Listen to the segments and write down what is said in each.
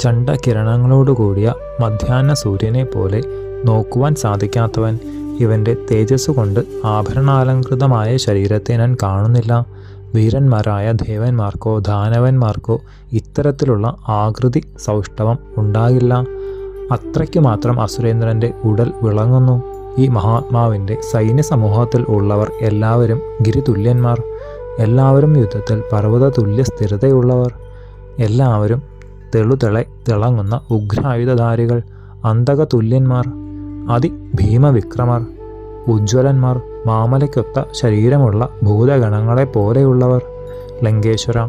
തേജസ്വിയുന്നവൻ ചണ്ടകിരണങ്ങളോടുകൂടിയ മധ്യാഹ്ന സൂര്യനെ പോലെ നോക്കുവാൻ സാധിക്കാത്തവൻ ഇവന്റെ തേജസ് കൊണ്ട് ആഭരണാലങ്കൃതമായ ശരീരത്തെ ഞാൻ കാണുന്നില്ല. വീരന്മാരായ ദേവന്മാർക്കോ ദാനവന്മാർക്കോ ഇത്തരത്തിലുള്ള ആകൃതി സൗഷ്ഠവം ഉണ്ടാകില്ല. അത്രയ്ക്ക് മാത്രം അസുരേന്ദ്രന്റെ ഉടൽ വിളങ്ങുന്നു. ഈ മഹാത്മാവിന്റെ സൈന്യ സമൂഹത്തിൽ ഉള്ളവർ എല്ലാവരും ഗിരിതുല്യന്മാർ. എല്ലാവരും യുദ്ധത്തിൽ പർവത തുല്യ സ്ഥിരതയുള്ളവർ എല്ലാവരും തെളുതെളെ തിളങ്ങുന്ന ഉഗ്രായുധധാരികൾ അന്തകതുല്യന്മാർ അതിഭീമവിക്രമർ ഉജ്ജ്വലന്മാർ മാമലയ്ക്കൊത്ത ശരീരമുള്ള ഭൂതഗണങ്ങളെ പോലെയുള്ളവർ. ലങ്കേശ്വര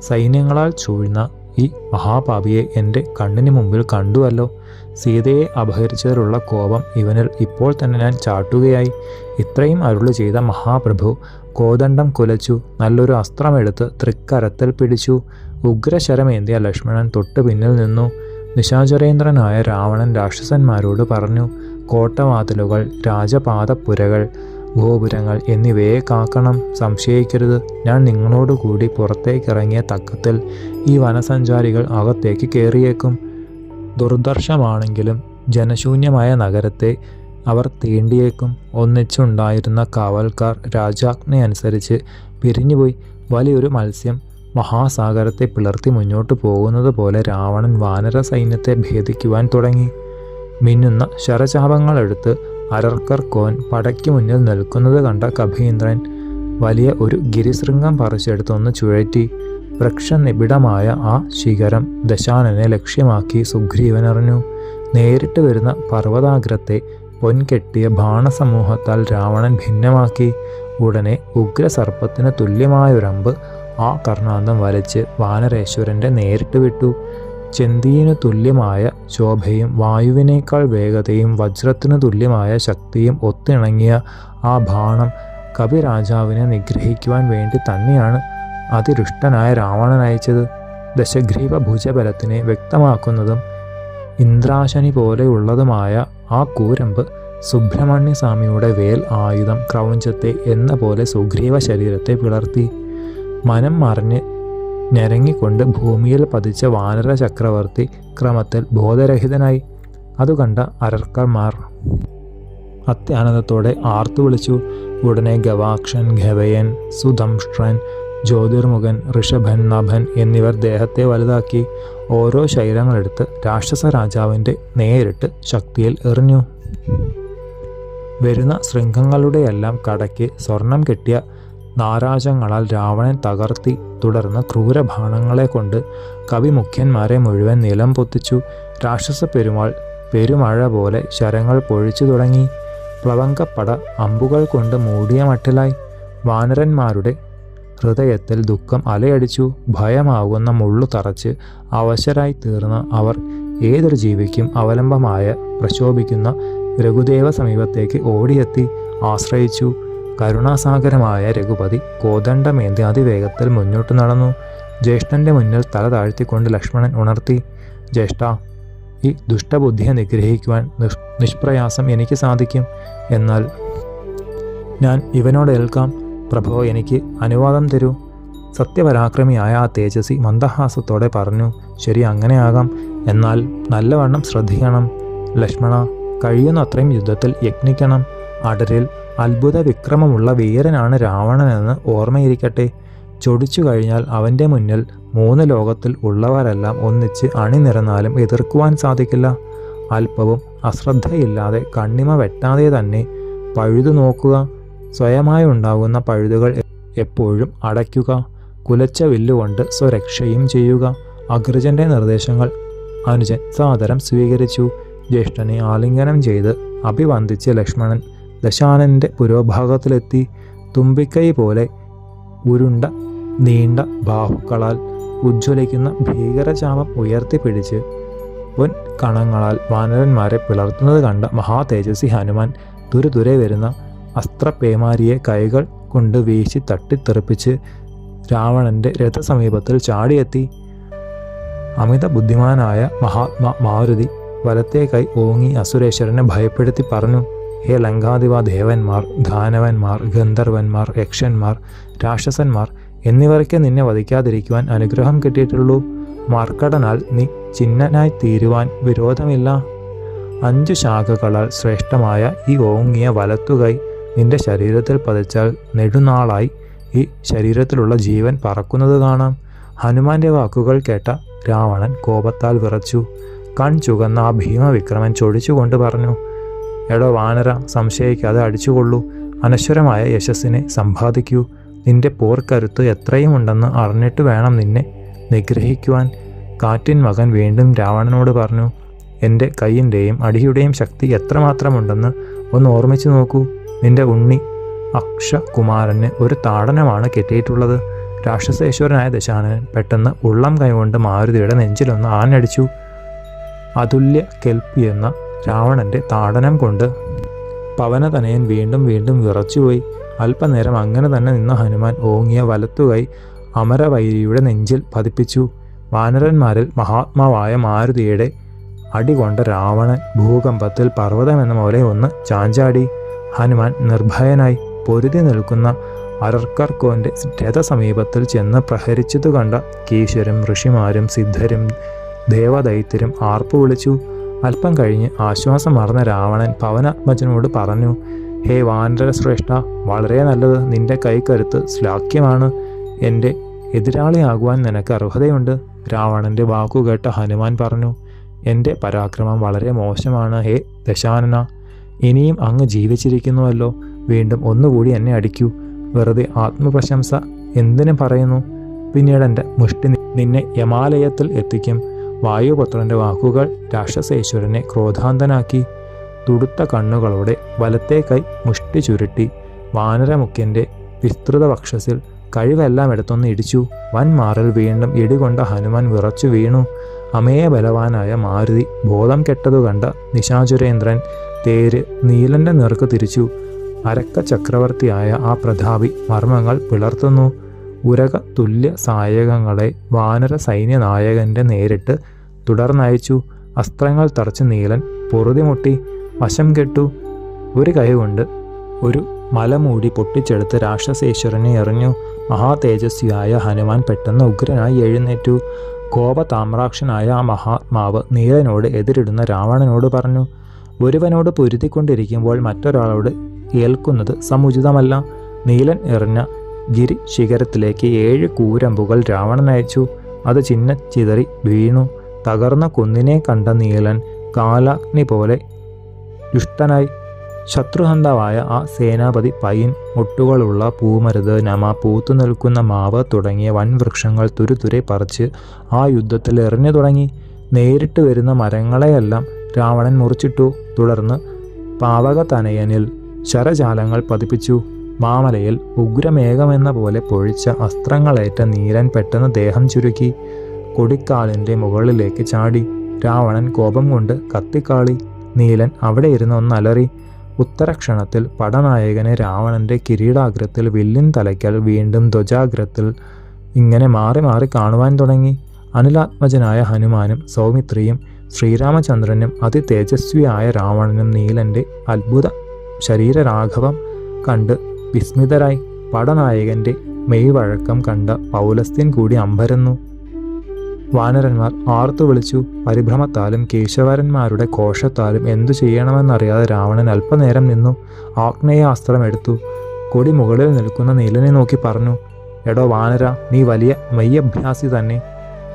സൈന്യങ്ങളാൽ ചൂഴ്ന്ന ഈ മഹാപാപിയെ എന്റെ കണ്ണിന് മുമ്പിൽ കണ്ടുവല്ലോ. സീതയെ അപഹരിച്ചതിലുള്ള കോപം ഇവനിൽ ഇപ്പോൾ തന്നെ ഞാൻ ചാട്ടുകയായി. ഇത്രയും അരുളി ചെയ്ത മഹാപ്രഭു കോദണ്ഡം കുലച്ചു നല്ലൊരു അസ്ത്രമെടുത്ത് തൃക്കരത്തിൽ പിടിച്ചു. ഉഗ്രശരമേന്തിയ ലക്ഷ്മണൻ തൊട്ട് പിന്നിൽ നിന്നു. നിശാചരേന്ദ്രനായ രാവണൻ രാക്ഷസന്മാരോട് പറഞ്ഞു കോട്ടവാതിലുകൾ രാജപാതപ്പുരകൾ ഗോപുരങ്ങൾ എന്നിവയെ കാക്കണം സംശയിക്കരുത്. ഞാൻ നിങ്ങളോടുകൂടി പുറത്തേക്കിറങ്ങിയ തക്കത്തിൽ ഈ വനസഞ്ചാരികൾ അകത്തേക്ക് കയറിയേക്കും. ദുർദർശമാണെങ്കിലും ജനശൂന്യമായ നഗരത്തെ അവർ തീണ്ടിയേക്കും. ഒന്നിച്ചുണ്ടായിരുന്ന കാവൽക്കാർ രാജാജ്ഞയനുസരിച്ച് പിരിഞ്ഞുപോയി. വലിയൊരു മത്സ്യം മഹാസാഗരത്തെ പിളർത്തി മുന്നോട്ട് പോകുന്നത് പോലെ രാവണൻ വാനര സൈന്യത്തെ ഭേദിക്കുവാൻ തുടങ്ങി. മിന്നുന്ന ശരചാപങ്ങളെടുത്ത് അരർക്കർ കോൻ പടയ്ക്ക് മുന്നിൽ നിൽക്കുന്നത് കണ്ട കഭീന്ദ്രൻ വലിയ ഒരു ഗിരിശൃംഗം പറിച്ചെടുത്തൊന്ന് ചുഴറ്റി. വൃക്ഷനിബിഡമായ ആ ശിഖരം ദശാനനെ ലക്ഷ്യമാക്കി സുഗ്രീവനറിഞ്ഞു നേരിട്ട് വരുന്ന പർവതാഗ്രത്തെ പൊൻകെട്ടിയ ബാണസമൂഹത്താൽ രാവണൻ ഭിന്നമാക്കി. ഉടനെ ഉഗ്രസർപ്പത്തിന് തുല്യമായൊരമ്പ് ആ കർണാന്തം വരച്ച് വാനരേശ്വരന്റെ നേരിട്ട് വിട്ടു. ചെന്തിയിനു തുല്യമായ ശോഭയും വായുവിനേക്കാൾ വേഗതയും വജ്രത്തിനു തുല്യമായ ശക്തിയും ഒത്തിണങ്ങിയ ആ ബാണം കവിരാജാവിനെ നിഗ്രഹിക്കുവാൻ വേണ്ടി തന്നെയാണ് അതിരുഷ്ടനായ രാവണൻ അയച്ചത്. ദശഗ്രീവ ഭുജബലത്തിനെ വ്യക്തമാക്കുന്നതും ഇന്ദ്രാശനി പോലെയുള്ളതുമായ ആ കൂരമ്പ് സുബ്രഹ്മണ്യസ്വാമിയുടെ വേൽ ആയുധം ക്രൗഞ്ചത്തെ എന്ന പോലെ സുഗ്രീവ ശരീരത്തെ പിളർത്തി. മനം മറിഞ്ഞ് ഞരങ്ങിക്കൊണ്ട് ഭൂമിയിൽ പതിച്ച വാനര ചക്രവർത്തി ക്രമത്തിൽ ബോധരഹിതനായി. അതുകണ്ട അരർക്കർമാർ അത്യാനന്ദത്തോടെ ആർത്തു വിളിച്ചു ഉടനെ ഗവാക്ഷൻ ഘവയൻ സുധംഷ്ട്രൻ ജ്യോതിർമുഖൻ ഋഷഭൻ നഭൻ എന്നിവർ ദേഹത്തെ വലുതാക്കി ഓരോ ശൈലങ്ങളെടുത്ത് രാക്ഷസ രാജാവിന്റെ നേരിട്ട് ശക്തിയിൽ എറിഞ്ഞു. വരുന്ന ശൃംഖങ്ങളുടെയെല്ലാം കടയ്ക്ക് സ്വർണം കെട്ടിയ നാരാജങ്ങളാൽ രാവണൻ തകർത്തി തുടർന്ന് ക്രൂരഭാണങ്ങളെ കൊണ്ട് കവിമുഖ്യന്മാരെ മുഴുവൻ നിലം പൊത്തിച്ചു. രാക്ഷസ പെരുമാൾ പെരുമഴ പോലെ ശരങ്ങൾ പൊഴിച്ചു തുടങ്ങി. പ്ലവങ്കപ്പട അമ്പുകൾ കൊണ്ട് മൂടിയ മട്ടിലായി. വാനരന്മാരുടെ ഹൃദയത്തിൽ ദുഃഖം അലയടിച്ചു. ഭയമാകുന്ന മുള്ളു തറച്ച് അവശരായി തീർന്ന അവർ ഏതൊരു ജീവിക്കും അവലംബമായ പ്രശോഭിക്കുന്ന രഘുദേവ സമീപത്തേക്ക് ഓടിയെത്തി ആശ്രയിച്ചു. കരുണാസാഗരമായ രഘുപതി കോദണ്ഡമേന്തി അതിവേഗത്തിൽ മുന്നോട്ട് നടന്നു. ജ്യേഷ്ഠന്റെ മുന്നിൽ തല താഴ്ത്തിക്കൊണ്ട് ലക്ഷ്മണൻ ഉണർത്തി ജ്യേഷ്ഠ ഈ ദുഷ്ടബുദ്ധിയെ നിഗ്രഹിക്കുവാൻ നിഷ് നിഷ്പ്രയാസം എനിക്ക് സാധിക്കും. എന്നാൽ ഞാൻ ഇവനോട് ഏൽക്കാം. പ്രഭോ എനിക്ക് അനുവാദം തരൂ സത്യപരാക്രമിയായ ആ തേജസ്വി മന്ദഹാസത്തോടെ പറഞ്ഞു ശരി അങ്ങനെയാകാം. എന്നാൽ നല്ലവണ്ണം ശ്രദ്ധിക്കണം. ലക്ഷ്മണ കഴിയുന്നത്രയും യുദ്ധത്തിൽ യജ്ഞിക്കണം. അടരിൽ അത്ഭുത വിക്രമമുള്ള വീരനാണ് രാവണനെന്ന് ഓർമ്മയിരിക്കട്ടെ. ചൊടിച്ചു കഴിഞ്ഞാൽ അവന്റെ മുന്നിൽ മൂന്ന് ലോകത്തിൽ ഉള്ളവരെല്ലാം ഒന്നിച്ച് അണിനിരന്നാലും എതിർക്കുവാൻ സാധിക്കില്ല. അല്പവും അശ്രദ്ധയില്ലാതെ കണ്ണിമ വെട്ടാതെ തന്നെ പഴുതു നോക്കുക. സ്വയമായി ഉണ്ടാകുന്ന പഴുതുകൾ എപ്പോഴും അടയ്ക്കുക. കുലച്ച വില്ലുകൊണ്ട് സ്വരക്ഷയും ചെയ്യുക. അഗ്രജന്റെ നിർദ്ദേശങ്ങൾ അനുജൻ സാദരം സ്വീകരിച്ചു. ജ്യേഷ്ഠനെ ആലിംഗനം ചെയ്ത് അഭിവന്ദിച്ച് ലക്ഷ്മണൻ ദശാനന്റെ പുരോഭാഗത്തിലെത്തി തുമ്പിക്കൈ പോലെ ഉരുണ്ട നീണ്ട ബാഹുക്കളാൽ ഉജ്ജ്വലിക്കുന്ന ഭീകരചാമം ഉയർത്തിപ്പിടിച്ച് പൊൻ കണങ്ങളാൽ വാനരന്മാരെ പിളർത്തുന്നത് കണ്ട മഹാതേജസ്വി ഹനുമാൻ തുരുതുരെ വരുന്ന അസ്ത്രപേമാരിയെ കൈകൾ കൊണ്ട് വീശി തട്ടിത്തെറിപ്പിച്ച് രാവണന്റെ രഥസമീപത്തിൽ ചാടിയെത്തി. അമിത ബുദ്ധിമാനായ മഹാത്മാ മാരുതി വലത്തേ കൈ ഓങ്ങി അസുരേശ്വരനെ ഭയപ്പെടുത്തി പറഞ്ഞു ഹേ ലങ്കാധിപ ദേവന്മാർ ദാനവന്മാർ ഗന്ധർവന്മാർ യക്ഷന്മാർ രാക്ഷസന്മാർ എന്നിവർക്ക് നിന്നെ വധിക്കാതിരിക്കുവാൻ അനുഗ്രഹം കിട്ടിയിട്ടുള്ളൂ. മാർക്കടനാൽ നീ ചിഹ്നനായി തീരുവാൻ വിരോധമില്ല. അഞ്ചു ശാഖകളാൽ ശ്രേഷ്ഠമായ ഈ ഓങ്ങിയ വലത്തുകൈ നിന്റെ ശരീരത്തിൽ പതിച്ചാൽ നെടുനാളായി ഈ ശരീരത്തിലുള്ള ജീവൻ പറക്കുന്നത് കാണാം. ഹനുമാന്റെ വാക്കുകൾ കേട്ട രാവണൻ കോപത്താൽ വിറച്ചു. കൺ ചുകന്ന ആ ഭീമവിക്രമൻ ചൊടിച്ചുകൊണ്ട് പറഞ്ഞു എടോ വാനര സംശയിക്കാതെ അടിച്ചുകൊള്ളൂ. അനശ്വരമായ യശസ്സിനെ സമ്പാദിക്കൂ. നിന്റെ പോർക്കരുത്ത് എത്രയുമുണ്ടെന്ന് അറിഞ്ഞിട്ട് വേണം നിന്നെ നിഗ്രഹിക്കുവാൻ. കാറ്റിൻ മകൻ വീണ്ടും രാവണനോട് പറഞ്ഞു എന്റെ കൈയിന്റെയും അടിയുടെയും ശക്തി എത്രമാത്രമുണ്ടെന്ന് ഒന്ന് ഓർമ്മിച്ചു നോക്കൂ. നിന്റെ ഉണ്ണി അക്ഷകുമാരന് ഒരു താടനമാണ് കെട്ടിയിട്ടുള്ളത്. രാക്ഷസേശ്വരനായ ദശാനൻ പെട്ടെന്ന് ഉള്ളം കൈകൊണ്ട് മാരുതിയുടെ നെഞ്ചിലൊന്ന് ആഞ്ഞടിച്ചു. അതുല്യ കെൽപ്പി എന്ന രാവണന്റെ താടനം കൊണ്ട് പവനതനയൻ വീണ്ടും വീണ്ടും വിറച്ചുപോയി. അല്പനേരം അങ്ങനെ തന്നെ നിന്ന ഹനുമാൻ ഓങ്ങിയ വലത്തുകൈ അമരവൈരിയുടെ നെഞ്ചിൽ പതിപ്പിച്ചു. വാനരന്മാരിൽ മഹാത്മാവായ മാരുതിയുടെ അടികൊണ്ട രാവണൻ ഭൂകമ്പത്തിൽ പർവതമെന്ന പോലെ ഒന്ന് ചാഞ്ചാടി. ഹനുമാൻ നിർഭയനായി പൊരുതി നിൽക്കുന്ന അരർക്കർക്കോന്റെ രഥസമീപത്തിൽ ചെന്ന് പ്രഹരിച്ചതു കണ്ട കീശ്വരും ഋഷിമാരും സിദ്ധരും ദേവദൈത്യരും ആർപ്പു വിളിച്ചു അല്പം കഴിഞ്ഞ് ആശ്വാസം മറന്ന രാവണൻ പവനാത്മജനോട് പറഞ്ഞു ഹേ വാനര ശ്രേഷ്ഠ വളരെ നല്ലത് നിന്റെ കൈക്കരുത്ത് ശ്ലാഘ്യമാണ്. എന്റെ എതിരാളിയാകുവാൻ നിനക്ക് അർഹതയുണ്ട്. രാവണന്റെ വാക്കുകേട്ട ഹനുമാൻ പറഞ്ഞു എന്റെ പരാക്രമം വളരെ മോശമാണ് ഹേ ദശാനന. ഇനിയും അങ്ങ് ജീവിച്ചിരിക്കുന്നുവല്ലോ. വീണ്ടും ഒന്നുകൂടി എന്നെ അടിക്കൂ. വെറുതെ ആത്മപ്രശംസ എന്തിനു പറയുന്നു? പിന്നീട് എന്റെ മുഷ്ടി നിന്നെ യമാലയത്തിൽ എത്തിക്കും. വായുപുത്രന്റെ വാക്കുകൾ രാക്ഷസേശ്വരനെ ക്രോധാന്തനാക്കി തുടുത്ത കണ്ണുകളോടെ വലത്തെ കൈ മുഷ്ടി ചുരുട്ടി വാനരമുഖ്യന്റെ വിസ്തൃത വക്ഷസിൽ കഴിവെല്ലാം എടുത്തൊന്ന് ഇടിച്ചു. വൻമാറിൽ വീണ്ടും ഇടികൊണ്ട ഹനുമാൻ വിറച്ചു വീണു. അമേയ ബലവാനായ മാരുതി ബോധം കെട്ടതു കണ്ട നിശാചുരേന്ദ്രൻ തേര് നീലന്റെ നേർക്ക് തിരിച്ചു. അരക്ക ചക്രവർത്തിയായ ആ പ്രതാപി മർമ്മങ്ങൾ പിളർത്തുന്നു. ഉരക തുല്യ സായകങ്ങളെ വാനര സൈന്യനായകന്റെ നേരിട്ട് തുടർന്നയച്ചു. അസ്ത്രങ്ങൾ തറച്ച് നീലൻ പൊറുതിമുട്ടി വശം കെട്ടു. ഒരു കൈകൊണ്ട് ഒരു മലമൂടി പൊട്ടിച്ചെടുത്ത് രാക്ഷസേശ്വരനെ എറിഞ്ഞു. മഹാതേജസ്വിയായ ഹനുമാൻ പെട്ടെന്ന് ഉഗ്രനായി എഴുന്നേറ്റു. കോപതാമ്രാക്ഷനായ ആ മഹാത്മാവ് നീലനോട് എതിരിടുന്ന രാവണനോട് പറഞ്ഞു ഒരുവനോട് പൊരുതിക്കൊണ്ടിരിക്കുമ്പോൾ മറ്റൊരാളോട് ഏൽക്കുന്നത് സമുചിതമല്ല. നീലൻ എറിഞ്ഞ ഗിരി ശിഖരത്തിലേക്ക് ഏഴ് കൂരമ്പുകൾ രാവണൻ അയച്ചു അത് ചിന്ന ചിതറി വീണു. തകർന്ന കുന്നിനെ കണ്ട നീലൻ കാലാഗ്നി പോലെ ദുഷ്ടനായി ശത്രുഹന്താവായ ആ സേനാപതി പൈൻ മുട്ടുകളുള്ള പൂമരുത് നമ പൂത്തു നിൽക്കുന്ന മാവ് തുടങ്ങിയ വൻവൃക്ഷങ്ങൾ തുരുതുരെ പറിച്ച് ആ യുദ്ധത്തിൽ എറിഞ്ഞു തുടങ്ങി. നേരിട്ട് വരുന്ന മരങ്ങളെയെല്ലാം രാവണൻ മുറിച്ചിട്ടു. തുടർന്ന് പാവക തനയനിൽ ശരജാലങ്ങൾ പതിപ്പിച്ചു. മാമലയിൽ ഉഗ്രമേഘമെന്ന പോലെ പൊഴിച്ച അസ്ത്രങ്ങളേറ്റ നീരൻ പെട്ടെന്ന് ദേഹം ചുരുക്കി. കൊടിക്കാലിന്റെ മുകളിലേക്ക് ചാടി. രാവണൻ കോപം കൊണ്ട് കത്തിക്കാളി. നീലൻ അവിടെ ഇരുന്ന് ഒന്നലറി. ഉത്തരക്ഷണത്തിൽ പടനായകനെ രാവണന്റെ കിരീടാഗ്രത്തിൽ വില്ലിൻ തലയ്ക്കൽ വീണ്ടും ധ്വജാഗ്രത്തിൽ ഇങ്ങനെ മാറി മാറി കാണുവാൻ തുടങ്ങി. അനിലാത്മജനായ ഹനുമാനും സൗമിത്രിയും ശ്രീരാമചന്ദ്രനും അതി തേജസ്വിയായ രാവണനും നീലന്റെ അത്ഭുത ശരീരരാഘവം കണ്ട് വിസ്മിതരായി. പടനായകന്റെ മെയ്വഴക്കം കണ്ട പൗലസ്ത്യൻ കൂടി അമ്പരന്നു. വാനരന്മാർ ആർത്തു വിളിച്ചു പരിഭ്രമത്താലും കേശവരന്മാരുടെ കോശത്താലും എന്തു ചെയ്യണമെന്നറിയാതെ രാവണൻ അല്പനേരം നിന്നു ആഗ്നേയാസ്ത്രം എടുത്തു. കൊടി മുകളിൽ നിൽക്കുന്ന നീലനെ നോക്കി പറഞ്ഞു എടോ വാനര നീ വലിയ മയ്യഭ്യാസി തന്നെ.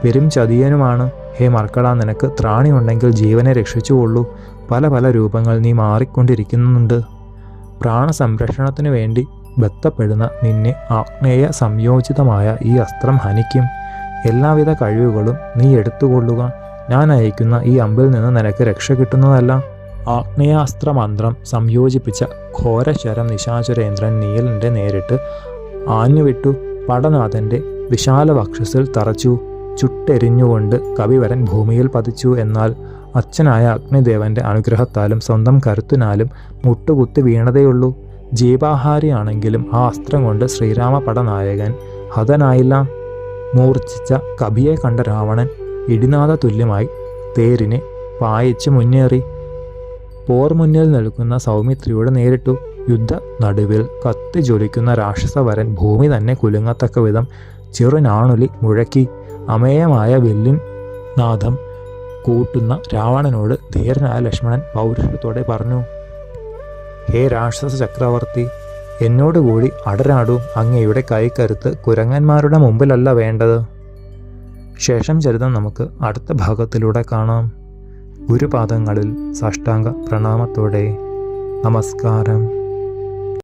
പെരും ചതിയനുമാണ്. ഹേ മർക്കട നിനക്ക് ത്രാണിയുണ്ടെങ്കിൽ ജീവനെ രക്ഷിച്ചുകൊള്ളൂ പല പല രൂപങ്ങൾ നീ മാറിക്കൊണ്ടിരിക്കുന്നുണ്ട്. പ്രാണസംരക്ഷണത്തിനു വേണ്ടി ബന്ധപ്പെടുന്ന നിന്നെ ആഗ്നേയ സംയോജിതമായ ഈ അസ്ത്രം ഹനിക്കും. എല്ലാവിധ കഴിവുകളും നീ എടുത്തുകൊള്ളുക. ഞാൻ അയക്കുന്ന ഈ അമ്പിൽ നിന്ന് നിനക്ക് രക്ഷ കിട്ടുന്നതല്ല. ആഗ്നേയാസ്ത്ര മന്ത്രം സംയോജിപ്പിച്ച ഘോരശരം നിശാചരേന്ദ്രൻ നീലിന്റെ നേരിട്ട് ആഞ്ഞുവിട്ടു. പടനാഥന്റെ വിശാല വക്ഷസിൽ തറച്ചു. ചുട്ടെരിഞ്ഞുകൊണ്ട് കവിവരൻ ഭൂമിയിൽ പതിച്ചു. എന്നാൽ അച്ഛനായ അഗ്നിദേവന്റെ അനുഗ്രഹത്താലും സ്വന്തം കരുത്തിനാലും മുട്ടുകുത്തി വീണതേയുള്ളൂ. ജീവാഹാരിയാണെങ്കിലും ആ അസ്ത്രം കൊണ്ട് ശ്രീരാമ പടനായകൻ ഹതനായില്ല. മൂർച്ഛിച്ച കവിയെ കണ്ട രാവണൻ ഇടിനാഥ തുല്യമായി തേരിനെ പായിച്ച് മുന്നേറി. പോർ മുന്നിൽ നിൽക്കുന്ന സൗമിത്രിയോട് നേരിട്ടു യുദ്ധ നടുവിൽ കത്തി ജ്വലിക്കുന്ന രാക്ഷസവരൻ ഭൂമി തന്നെ കുലുങ്ങത്തക്ക വിധം ചെറുനാണുലി മുഴക്കി അമേയമായ വെല്ലിൻ നാദം കൂട്ടുന്ന രാവണനോട് ധീരനായ ലക്ഷ്മണൻ പൗരുഷത്തോടെ പറഞ്ഞു ഹേ രാക്ഷസ ചക്രവർത്തി എന്നോടുകൂടി അടരാടും അങ്ങയുടെ കൈക്കരുത്ത് കുരങ്ങന്മാരുടെ മുമ്പിലല്ല വേണ്ടത്. ശേഷം ചരിതം നമുക്ക് അടുത്ത ഭാഗത്തിലൂടെ കാണാം. ഗുരുപാദങ്ങളിൽ സാഷ്ടാംഗ പ്രണാമത്തോടെ. നമസ്കാരം.